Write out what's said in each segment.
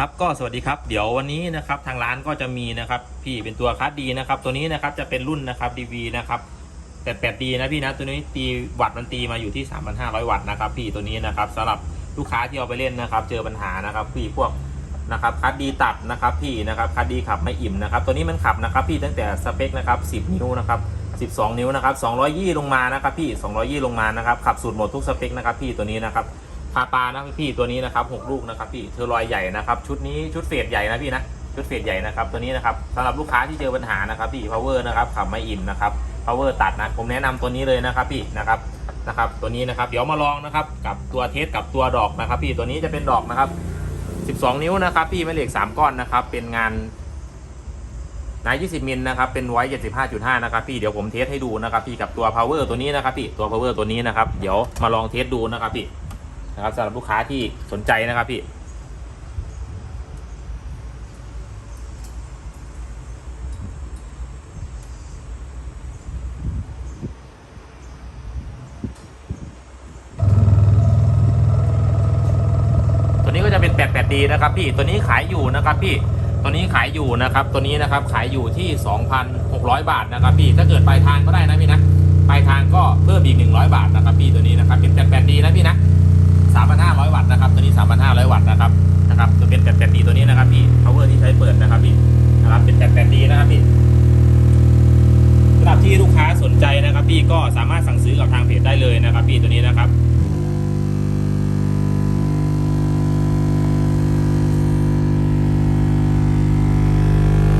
ครับก็สวัสดีครับเดี๋ยววันนี้นะครับทางร้านก็จะมีนะครับ พี่เป็นตัวคัสดีนะครับ ตัวนี้นะครับจะเป็นรุ่นนะครับ DV นะครับแต่แปดดีนะพี่นะตัวนี้ตีวัตต์มันตีมาอยู่ที่ 3,500 วัตต์นะครับ พี่ตัวนี้นะครับสำหรับลูกค้าที่เอาไปเล่นนะครับ เจอปัญหานะครับ พี่พวกนะครับคัสดีตัดนะครับ พี่นะครับคัสดีขับไม่อิ่มนะครับ ตัวนี้มันขับนะครับ พี่ตั้งแต่สเปคนะครับ10 นิ้วนะครับ12 นิ้วนะครับ200ยี่ลงมานะครับ พี่200ยี่ลงมานะครับขับสูตรหมดทุกสเปคนะครับ พี่ตัวนี้นะครับ พาปลานะพี่ตัวนี้นะครับหกลูกนะครับพี่เทอรอยใหญ่นะครับชุดนี้ชุดเฟดใหญ่นะพี่นะชุดเฟดใหญ่นะครับตัวนี้นะครับสำหรับลูกค้าที่เจอปัญหานะครับพี่ power นะครับขับไม่อิ่มนะครับ power ตัดนะผมแนะนำตัวนี้เลยนะครับพี่นะครับนะครับตัวนี้นะครับเดี๋ยวมาลองนะครับกับตัวเทสกับตัวดอกนะครับ พี่ตัวนี้จะเป็นดอกนะครับ12 นิ้วนะครับพี่แม่เหล็ก3ก้อนนะครับเป็นงานนาย20มิลนะครับเป็นไว้75.5นะครับพี่เดี๋ยวผมเทสให้ดูนะครับพี่กับตัว power ตัวนี้นะครับพี่ตัว power ตัวนี้นะครับเดี๋ยวมาลองเทสดูนะครับพี่ นะครับสำหรับลูกค้าที่สนใจนะครับพี่ตัวนี้ก็จะเป็น 88D นะครับพี่ตัวนี้ขายอยู่นะครับพี่ตัวนี้ขายอยู่นะครับ ตัวนี้นะครับขายอยู่ที่ 2,600 บาทนะครับพี่ถ้าเกิดปลายทางก็ได้นะพี่นะปลายทางก็เพิ่มอีก100 บาทนะครับพี่ตัวนี้นะครับเป็น 88D นะพี่นะ ช้เปิดนะครับพี่นะครับเป็น 88D นะครับพี่สำหรับที่ลูกค้าสนใจนะครับ พี่ก็สามารถสั่งซื้อกับทางเพจได้เลยนะครับ พี่ตัวนี้นะครับ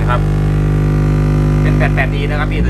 นะครับ เป็น 88D นะครับพี่